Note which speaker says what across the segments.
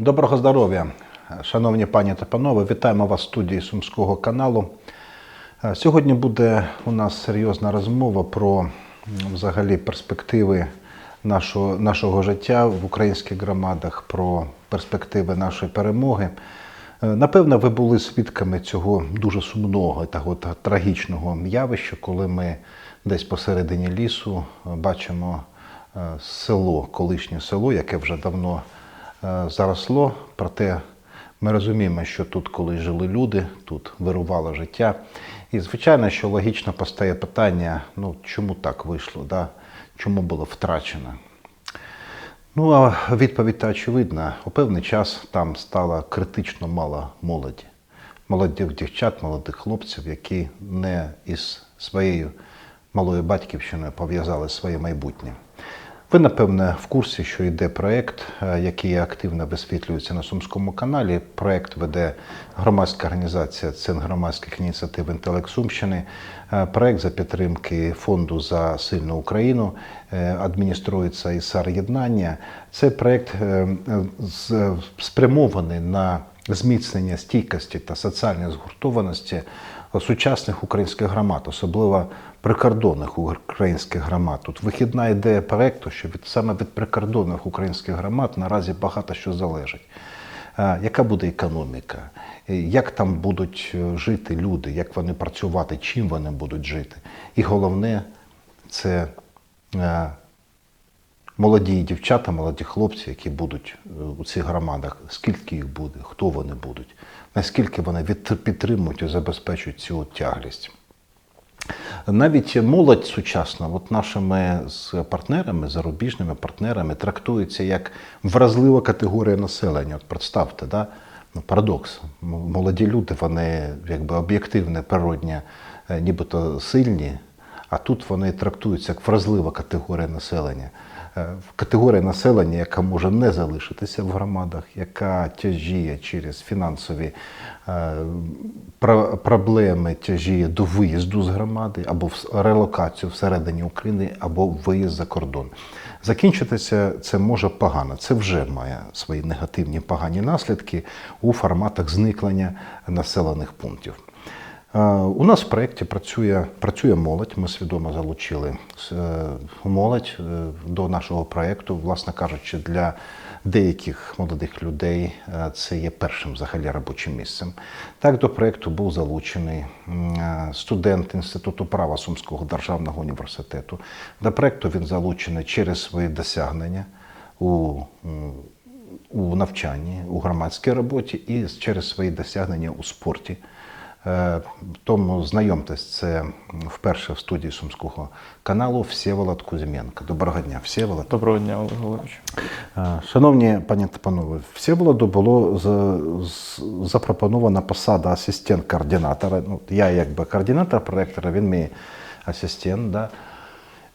Speaker 1: Доброго здоров'я, шановні пані та панове. Вітаємо вас в студії Сумського каналу. Е, Сьогодні буде у нас серйозна розмова про взагалі перспективи нашого, нашого життя в українських громадах, про перспективи нашої перемоги. Е, Напевно, ви були свідками цього дуже сумного от трагічного явища, коли ми десь посередині лісу е, бачимо село, колишнє село, яке вже давно заросло. Проте ми розуміємо, що тут колись жили люди, тут вирувало життя. І звичайно, що логічно постає питання: ну чому так вийшло? Да? Чому було втрачено? Ну, а відповідь та очевидна. У певний час там стало критично мало молоді. Молодих дівчат, молодих хлопців, які не із своєю малою батьківщиною пов'язали своє майбутнє. Ви, напевне, в курсі, що йде проєкт, е, який активно висвітлюється на Сумському каналі. Проєкт веде громадська організація Центр громадських ініціатив «Інтелект Сумщини». Е, Проєкт за підтримки фонду за сильну Україну е, адмініструється ІСАР Єднання. Цей проєкт спрямований на зміцнення стійкості та соціальної згуртованості сучасних українських громад, особливо прикордонних українських громад. Тут вихідна ідея проекту, що від саме від прикордонних українських громад наразі багато що залежить. Яка буде економіка? Як там будуть е, жити люди, як вони працювати, чим вони будуть жити? І головне це е, молоді дівчата, молоді хлопці, які будуть е, у цих громадах, скільки їх буде, хто вони будуть, наскільки вони підтримують і забезпечують цю тяглість. Навіть молодь сучасна, от нашими з партнерами, зарубіжними партнерами, трактується як вразлива категорія населення. От представте, да? ну, парадокс. Молоді люди, вони якби об'єктивне, природні, е, нібито сильні, а тут вони трактуються як вразлива категорія населення. Е, Категорія населення, яка може не залишитися в громадах, яка тяжіє через фінансові е, проблеми, тяжіє до виїзду з громади або в релокацію всередині України, або виїзд за кордон. Закінчитися це може погано. Це вже має свої негативні погані наслідки у форматах зникнення населених пунктів. У нас в проєкті працює, працює молодь. Ми свідомо залучили е, молодь е, до нашого проєкту. Власне кажучи, для деяких молодих людей е, це є першим взагалі робочим місцем. Так, до проєкту був залучений студент Інституту права Сумського державного університету. До проєкту він залучений через свої досягнення у у навчанні, у громадській роботі і через свої досягнення у спорті. Е, Тому знайомтесь, це вперше в студії Сумського каналу Всеволод Кузьменко. Доброго дня, Всеволод.
Speaker 2: Доброго дня, Олег Валерійович.
Speaker 1: Е, Шановні пані та панове, Всеволоду було запропонована посада асистент-координатора. Ну, я якби координатор проектора, він мій асистент. Да?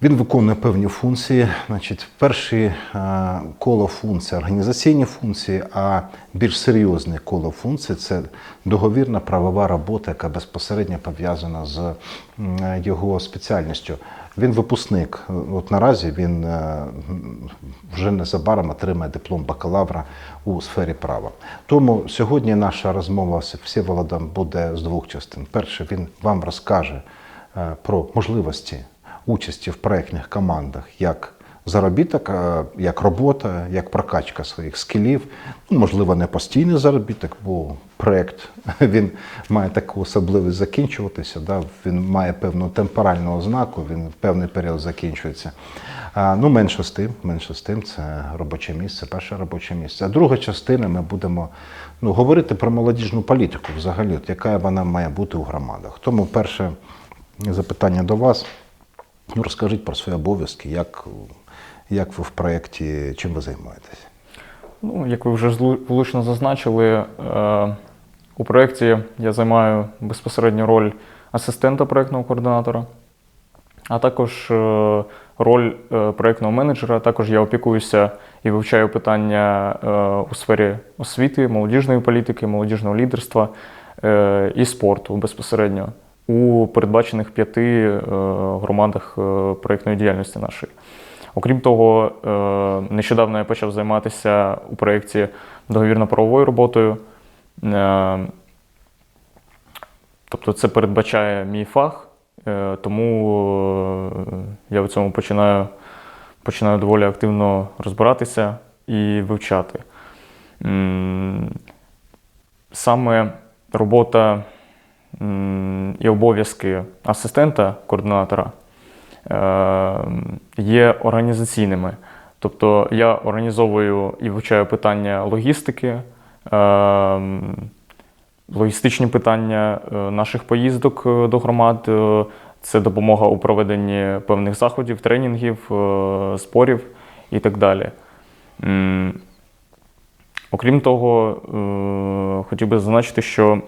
Speaker 1: Він виконує певні функції. Значить, перші е, коло функцій, організаційні функції, а більш серйозне коло функцій це договірна правова робота, яка безпосередньо пов'язана з його спеціальністю. Він випускник. От наразі він е, вже незабаром отримає диплом бакалавра у сфері права. Тому сьогодні наша розмова з Всеволодом буде з двох частин. Перше, він вам розкаже е, про можливості участі в проєктних командах як заробіток, як робота, як прокачка своїх скілів. Ну, можливо, не постійний заробіток, бо проєкт він має таку особливість закінчуватися. Да? Він має певну темпоральну ознаку, він в певний період закінчується. А, ну, менше з тим, менше з тим, це робоче місце, перше робоче місце. А друга частина ми будемо ну, говорити про молодіжну політику взагалі, от яка вона має бути у громадах. Тому перше запитання до вас. Ну, розкажіть про свої обов'язки, як, як ви в проєкті, чим ви займаєтесь?
Speaker 2: Ну, як ви вже влучно зазначили, е, у проєкті я займаю безпосередньо роль асистента проєктного координатора, а також е, роль е, проєктного менеджера. Також я опікуюся і вивчаю питання у сфері освіти, молодіжної політики, молодіжного лідерства і спорту безпосередньо у передбачених п'яти е, громадах е, проєктної діяльності нашої. Окрім того, е, нещодавно я почав займатися у проєкті договірно-правовою роботою. Тобто це передбачає мій фах, тому я в цьому починаю, починаю доволі активно розбиратися і вивчати. Саме робота і обов'язки асистента координатора е, є організаційними. Тобто я організовую і вивчаю питання логістики, е, логістичні питання е, наших поїздок до громад. Це допомога у проведенні певних заходів, тренінгів, спорів і так далі. Окрім того, хотів би зазначити, що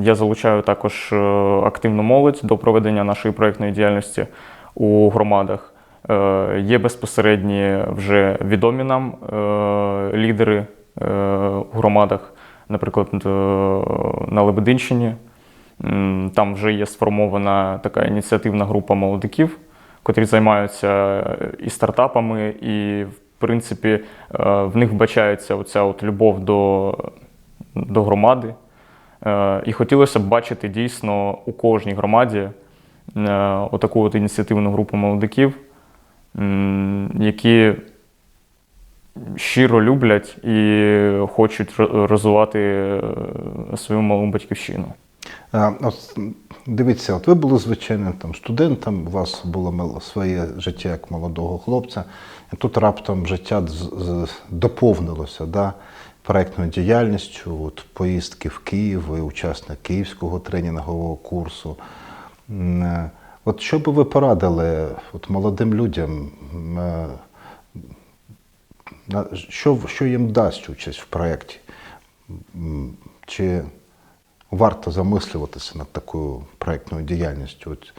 Speaker 2: я залучаю також е, активну молодь до проведення нашої проєктної діяльності у громадах. Е, Є безпосередні вже відомі нам е, лідери у громадах, наприклад, на Лебединщині. Там вже є сформована така ініціативна група молодиків, котрі займаються і стартапами, і, в принципі, в них вбачається оця от любов до, до громади. Е, І хотілося б бачити дійсно у кожній громаді е, отаку от ініціативну групу молодиків, які щиро люблять і хочуть ро- розвивати е, свою малу батьківщину.
Speaker 1: От, дивіться, от ви були звичайним там, студентом, у вас було своє життя як молодого хлопця, і тут раптом життя доповнилося да, проєктною діяльністю, от, поїздки в Київ, ви учасник київського тренінгового курсу. Е, От що би ви порадили от, молодим людям, е, що, що їм дасть участь в проєкті? Чи варто замислюватися над такою проєктною діяльністю. От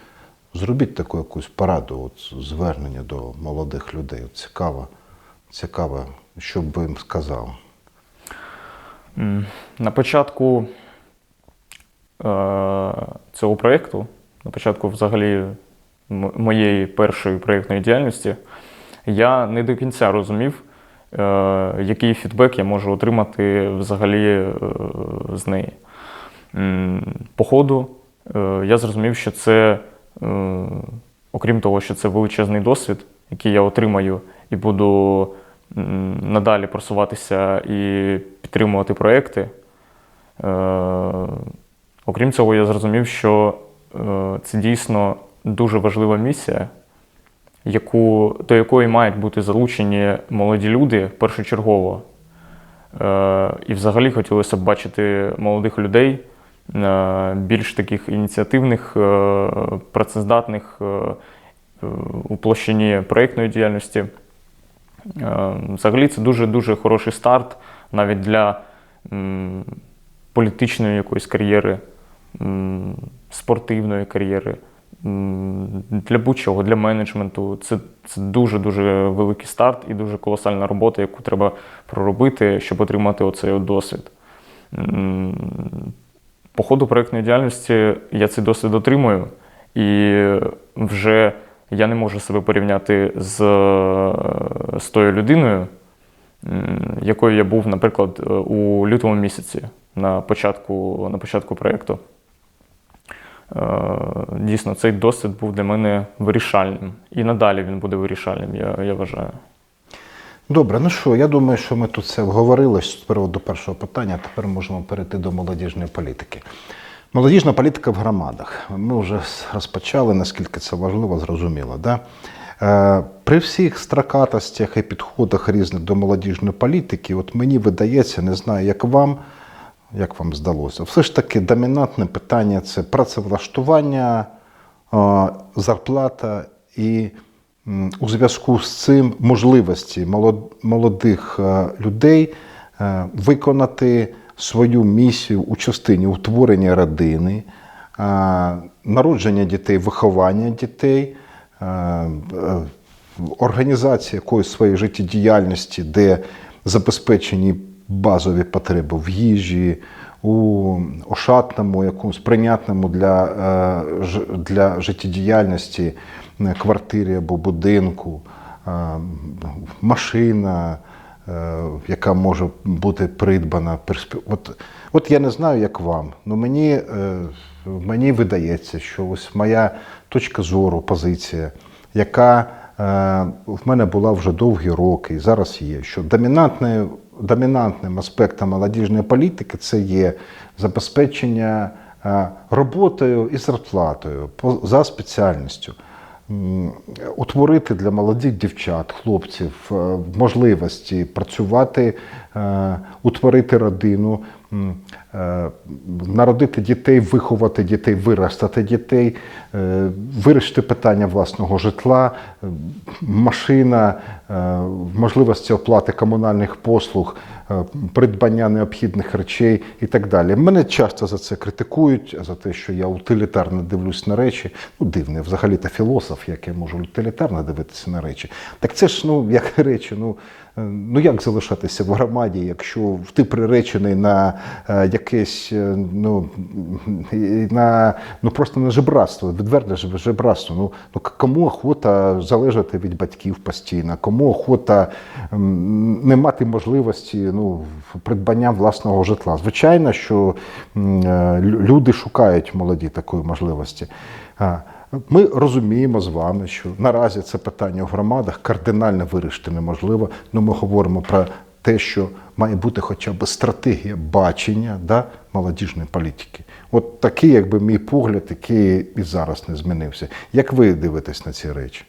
Speaker 1: зробіть таку якусь пораду, от звернення до молодих людей. От цікаво, цікаво, що б їм сказав.
Speaker 2: На початку е, цього проєкту, на початку взагалі моєї першої проєктної діяльності, я не до кінця розумів, е, який фідбек я можу отримати взагалі е, з неї. По ходу я зрозумів, що це, окрім того, що це величезний досвід, який я отримаю і буду надалі просуватися і підтримувати проекти. Е, Окрім цього, я зрозумів, що е, це дійсно дуже важлива місія, яку, до якої мають бути залучені молоді люди першочергово. Е, І взагалі хотілося б бачити молодих людей, більш таких ініціативних, працездатних у площині проєктної діяльності. Е, Взагалі це дуже-дуже хороший старт навіть для політичної якоїсь кар'єри, спортивної кар'єри, для будь-чого, для менеджменту. Це, це дуже-дуже великий старт і дуже колосальна робота, яку треба проробити, щоб отримати оцей досвід. По ходу проєктної діяльності я цей досвід отримую, і вже я не можу себе порівняти з, е, з тою людиною, якою я був, наприклад, е, у лютому місяці на початку, на початку проєкту. Е, Дійсно, цей досвід був для мене вирішальним. І надалі він буде вирішальним, я, я вважаю.
Speaker 1: Добре, ну що, я думаю, що ми тут все обговорили з приводу першого питання. Тепер можемо перейти до молодіжної політики. Молодіжна політика в громадах. Ми вже розпочали, наскільки це важливо, зрозуміло. Да? Е, При всіх стракатостях і підходах різних до молодіжної політики, от мені видається, не знаю, як вам, як вам здалося, все ж таки домінантне питання це працевлаштування, е, зарплата і у зв'язку з цим можливості молодих е, людей виконати свою місію у частині утворення родини, е, народження дітей, виховання дітей, е, е, організація якоїсь своєї життєдіяльності, де забезпечені базові потреби в їжі, у ошатному, якомусь прийнятному для, для життєдіяльності квартирі або будинку, машина, яка може бути придбана. От, от я не знаю, як вам, але мені, е, мені видається, що ось моя точка зору, позиція, яка е, в мене була вже довгі роки і зараз є, що домінантним аспектом молодіжної політики це є забезпечення е, роботою і зарплатою за спеціальністю. Утворити для молодих дівчат, хлопців е, можливості працювати, е, утворити родину, е, народити дітей, виховати дітей, виростати дітей, вирішити питання власного житла, машина, можливості оплати комунальних послуг, е, придбання необхідних речей і так далі. Мене часто за це критикують, за те, що я утилітарно дивлюсь на речі. Ну, дивний, взагалі-то філософ, як я можу утилітарно дивитися на речі. Так це ж ну, як речі, ну, е, ну як залишатися в громаді, якщо ти приречений на е, якесь е, ну, на ну просто на жебратство, відверте жебратство. Ну, ну кому охота залежати від батьків постійно, кому охота м, не мати можливості ну, придбання власного житла. Звичайно, що е, лю- люди шукають молоді такої можливості. Ми розуміємо з вами, що наразі це питання в громадах кардинально вирішити неможливо. Ну, ми говоримо про те, що має бути хоча б стратегія бачення да, молодіжної політики. От такий, якби мій погляд, який і зараз не змінився. Як ви дивитесь на ці речі?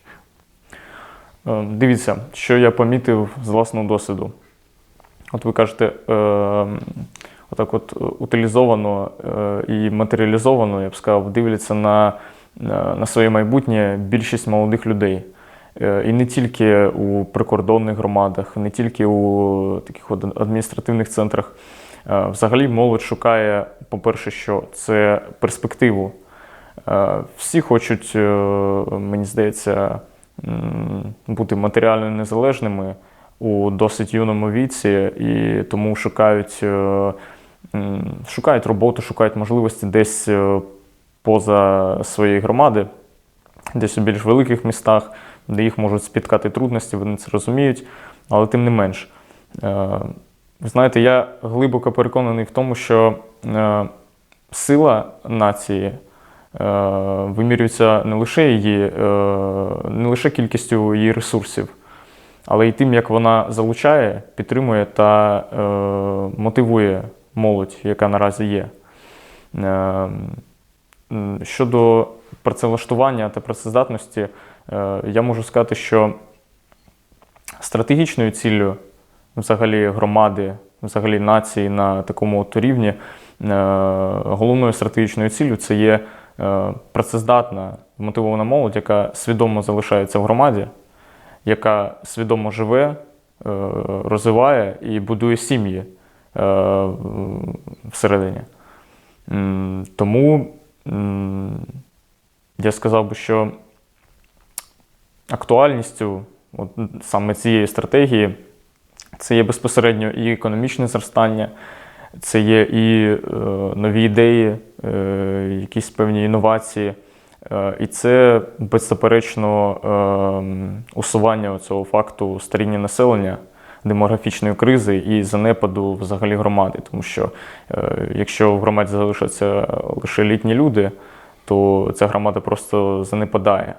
Speaker 2: Е, Дивіться, що я помітив з власного досвіду. От ви кажете, е, отак от е, утилізовано е, і матеріалізовано, я б сказав, дивляться на, на своє майбутнє більшість молодих людей. І не тільки у прикордонних громадах, не тільки у таких от адміністративних центрах. Взагалі молодь шукає, по-перше, що це перспективу. Всі хочуть, мені здається, бути матеріально незалежними у досить юному віці, і тому шукають, е, шукають роботу, шукають можливості десь е, поза своєї громади, десь у більш великих містах, де їх можуть спіткати трудності, вони це розуміють, але тим не менш. Е, знаєте, я глибоко переконаний в тому, що е, сила нації е, вимірюється не лише її, е, не лише кількістю її ресурсів, але й тим, як вона залучає, підтримує та е, мотивує молодь, яка наразі є. Е, Щодо працевлаштування та працездатності, е, я можу сказати, що стратегічною ціллю взагалі громади, взагалі нації на такому от рівні, е, головною стратегічною ціллю це є е, працездатна, мотивована молодь, яка свідомо залишається в громаді, яка свідомо живе, е, розвиває і будує сім'ї е, всередині. Тому я сказав би, що актуальністю от, саме цієї стратегії це є безпосередньо і економічне зростання, це є і е, нові ідеї, е, якісь певні інновації. Е, і це беззаперечно е, усування цього факту старіння населення, демографічної кризи і занепаду взагалі громади. Тому що е, якщо в громаді залишаться лише літні люди, то ця громада просто занепадає.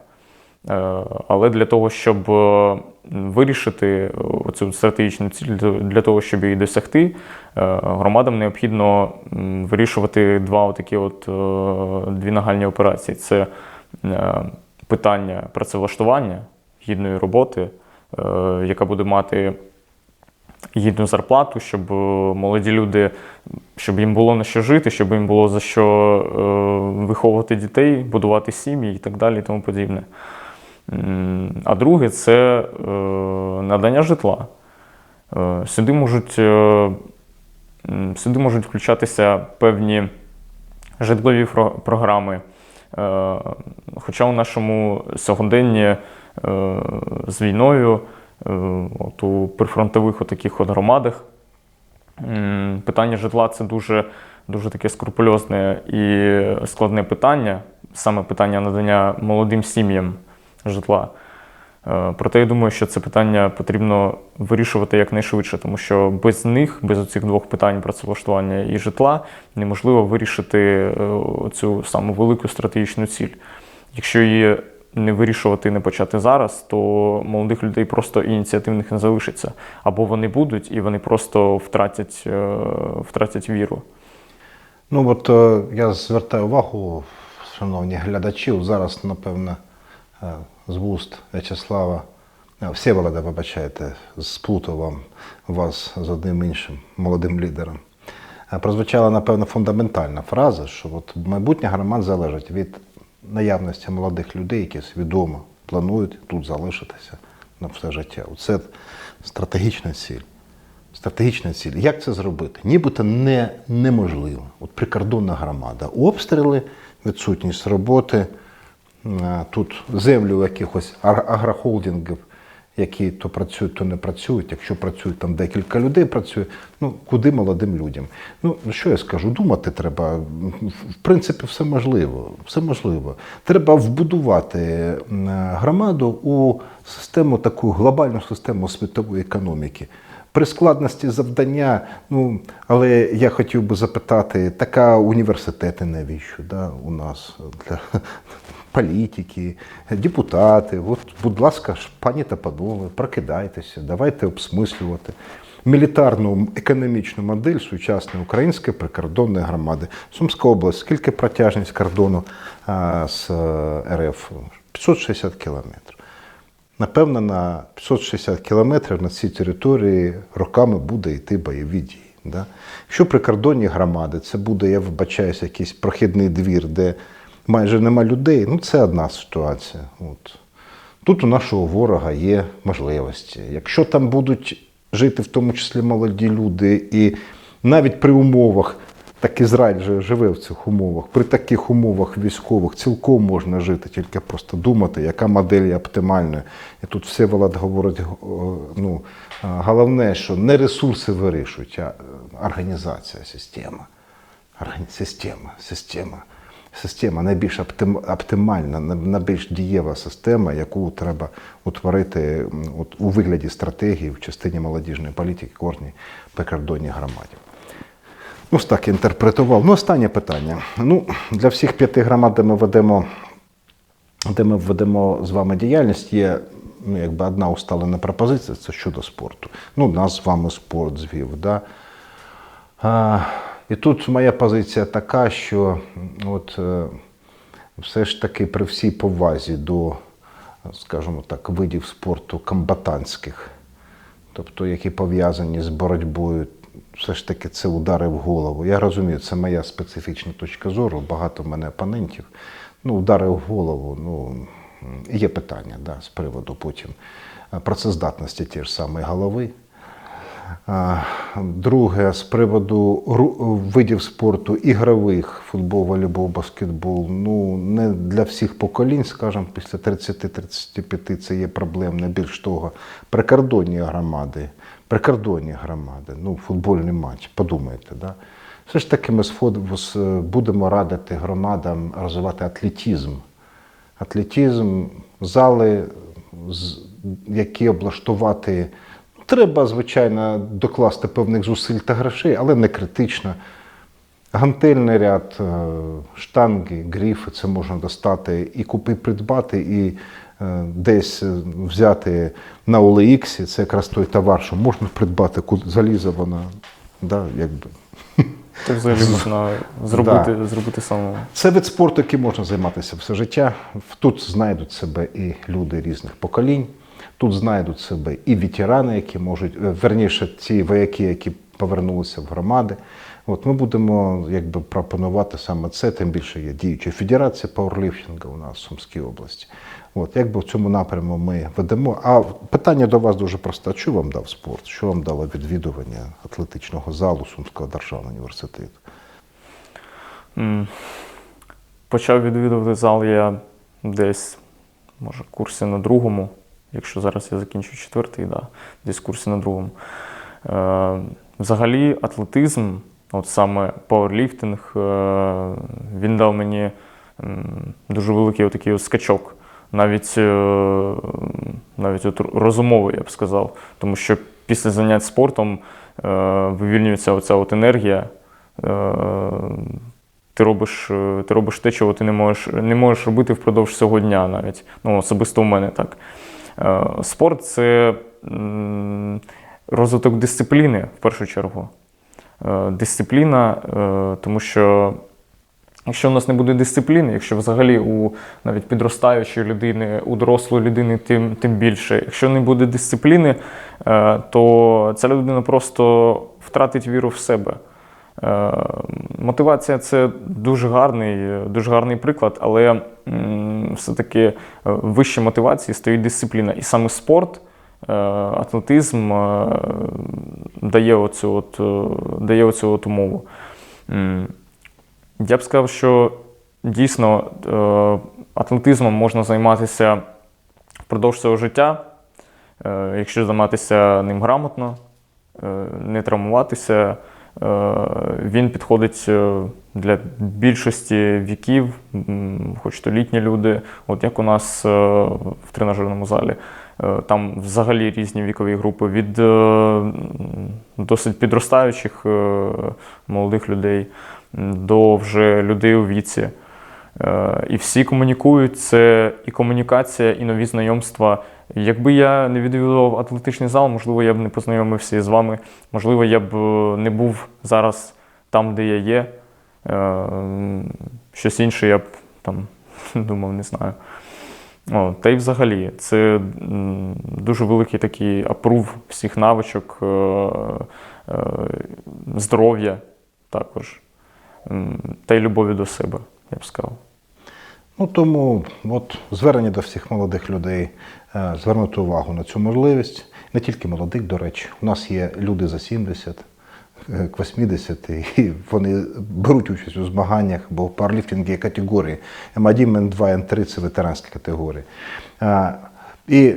Speaker 2: Е, Але для того, щоб е, вирішити цю стратегічну ціль, для- того, щоб її досягти, е, громадам необхідно вирішувати два такі от е, дві нагальні операції: це е, питання працевлаштування гідної роботи, е, яка буде мати гідну зарплату, щоб е, молоді люди, щоб їм було на що жити, щоб їм було за що е, виховувати дітей, будувати сім'ї і так далі, і тому подібне. А друге це е, надання житла. Е, Сюди можуть, е, сюди можуть включатися певні житлові програми. Хоча у нашому сьогоденні з війною, от у прифронтових таких от громадах, питання житла це дуже, дуже таке скрупульозне і складне питання, саме питання надання молодим сім'ям житла. Е, Проте я думаю, що це питання потрібно вирішувати якнайшвидше, тому що без них, без цих двох питань працевлаштування і житла, неможливо вирішити е, цю саму велику стратегічну ціль. Якщо її не вирішувати, не почати зараз, то молодих людей просто ініціативних не залишиться. Або вони будуть, і вони просто втратять, е, втратять віру.
Speaker 1: Ну от я звертаю увагу, шановні глядачі, зараз, напевно, з вуст В'ячеслава, Всеволода, вибачайте, сплутав вам вас з одним іншим молодим лідером. Прозвучала, напевно, фундаментальна фраза, що от майбутнє громад залежить від наявності молодих людей, які свідомо планують тут залишитися на все життя. Це стратегічна ціль. Стратегічна ціль. Як це зробити? Нібито не, неможливо. От прикордонна громада. Обстріли, відсутність роботи, тут землю якихось агрохолдингів, які то працюють, то не працюють. Якщо працюють, там декілька людей працює. Ну, куди молодим людям? Ну, що я скажу? Думати треба. В принципі, все можливо. Все можливо. Треба вбудувати громаду у систему, таку глобальну систему світової економіки. При складності завдання, ну але я хотів би запитати, така університети навіщо да, у нас для політики, депутати. От, будь ласка, пані та панове, прокидайтеся, давайте обсмислювати мілітарну економічну модель сучасної української прикордонної громади. Сумська область, скільки протяжність кордону а, з е, РФ? 560 кілометрів. Напевно, на 560 кілометрів на цій території роками буде йти бойові дії. Да? Якщо прикордонні громади, це буде, я вибачаюся, якийсь прохідний двір, де майже нема людей, ну це одна ситуація. От. Тут у нашого ворога є можливості. Якщо там будуть жити в тому числі молоді люди, і навіть при умовах, так Ізраїль же живе в цих умовах, при таких умовах військових цілком можна жити, тільки просто думати, яка модель є оптимальною. І тут все Влад говорить, ну, головне, що не ресурси вирішують, а організація, система. Система, система. Система найбільш оптимальна, найбільш дієва система, яку треба утворити от, у вигляді стратегії в частині молодіжної політики кожній прикордонній громаді. Ну, так інтерпретував. Ну, останнє питання. Ну, для всіх п'яти громад, де ми ведемо, де ми ведемо з вами діяльність, є ну, якби одна усталена пропозиція це щодо спорту. Ну, нас з вами спорт звів. Да? А, і тут моя позиція така, що от, е, все ж таки при всій повазі до, скажімо так, видів спорту комбатантських, тобто які пов'язані з боротьбою, все ж таки це удари в голову. Я розумію, це моя специфічна точка зору, багато в мене опонентів. Ну, удари в голову, ну, є питання да, з приводу потім е, працездатності тієї ж самої голови. Друге, з приводу видів спорту ігрових, футбол, волейбол, баскетбол, ну не для всіх поколінь, скажімо, після 30-35 це є проблемне. Більш того, прикордонні громади, прикордонні громади, ну, футбольний матч, подумайте, да? Все ж таки ми будемо радити громадам розвивати атлетизм. Атлетизм, зали, які облаштувати. Треба, звичайно, докласти певних зусиль та грошей, але не критично. Гантельний ряд, е, штанги, гріфи це можна достати і купи придбати, і е, десь е, взяти на OLX, це якраз той товар, що можна придбати, куди залізо вона. Да, якби.
Speaker 2: Це взагалі можна зробити, зробити самому.
Speaker 1: Це вид спорту, яким можна займатися все життя. Тут знайдуть себе і люди різних поколінь, тут знайдуть себе і ветерани, які можуть, е, верніше, ті вояки, які повернулися в громади. От ми будемо якби пропонувати саме це, тим більше є діюча федерація пауерліфтингу у нас в Сумській області. От якби в цьому напряму ми ведемо. А питання до вас дуже просте: що вам дав спорт? Що вам дало відвідування атлетичного залу Сумського державного університету?
Speaker 2: Почав відвідувати зал я десь, може, курсі на другому. Якщо зараз я закінчу четвертий, да, десь курсі на другому. Е, взагалі, атлетизм, от саме пауерліфтинг, е, він дав мені дуже великий отакий от скачок навіть, е, навіть от розумовий, я б сказав. Тому що після занять спортом е, вивільнюється оця от енергія. Е, ти робиш, е, ти робиш те, чого ти не можеш, не можеш робити впродовж цього дня навіть. Ну, особисто у мене так. Е, Спорт це розвиток дисципліни в першу чергу. Е, Дисципліна, е, тому що якщо у нас не буде дисципліни, якщо взагалі у навіть підростаючої людини, у дорослої людини, тим, тим більше, якщо не буде дисципліни, то ця людина просто втратить віру в себе. Е, Мотивація це дуже гарний, дуже гарний приклад, але все-таки е, вище мотивації стоїть дисципліна. І саме спорт, е, атлетизм дає оцю, от, дає оцю от умову. Я б сказав, що дійсно атлетизмом можна займатися впродовж свого життя, якщо займатися ним грамотно, не травмуватися. Е, Він підходить е, для більшості віків, хоч то літні люди, от як у нас е, в тренажерному залі. Там взагалі різні вікові групи від досить підростаючих молодих людей до вже людей у віці. І всі комунікують, це і комунікація, і нові знайомства. Якби я не відвідував атлетичний зал, можливо, я б не познайомився з вами, можливо, я б е, не був зараз там, де я є. Е, Щось інше я б там думав, не знаю. О, та й взагалі, це дуже великий такий апрув всіх навичок, е, здоров'я також, та й любові до себе, я б сказав.
Speaker 1: Ну тому от звернення до всіх молодих людей е, звернути увагу на цю можливість. Не тільки молодих, до речі, у нас є люди за 70, е, к 80, і вони беруть участь у змаганнях, бо в пауерліфтингу є категорії. М1, М2, М3 це ветеранські категорії. Е, І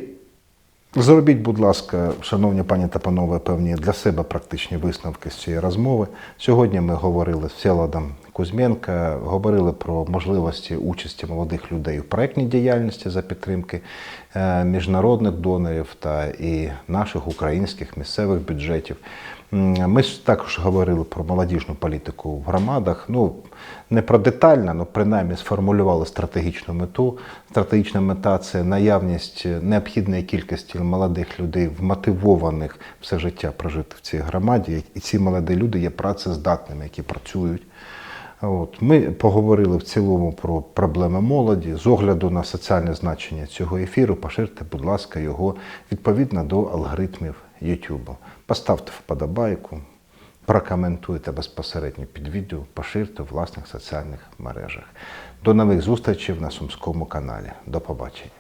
Speaker 1: Зробіть, будь ласка, шановні пані та панове, певні для себе практичні висновки з цієї розмови. Сьогодні ми говорили з Всеволодом Кузьменка, говорили про можливості участі молодих людей у проєктній діяльності за підтримки е, міжнародних донорів та і наших українських місцевих бюджетів. Ми також говорили про молодіжну політику в громадах. Ну, не про детально, але принаймні сформулювали стратегічну мету. Стратегічна мета це наявність необхідної кількості молодих людей, вмотивованих все життя прожити в цій громаді. І ці молоді люди є працездатними, які працюють. От. Ми поговорили в цілому про проблеми молоді. З огляду на соціальне значення цього ефіру, поширте, будь ласка, його відповідно до алгоритмів YouTube. Поставте вподобайку, прокоментуйте безпосередньо під відео, поширте у власних соціальних мережах. До нових зустрічей на Сумському каналі. До побачення.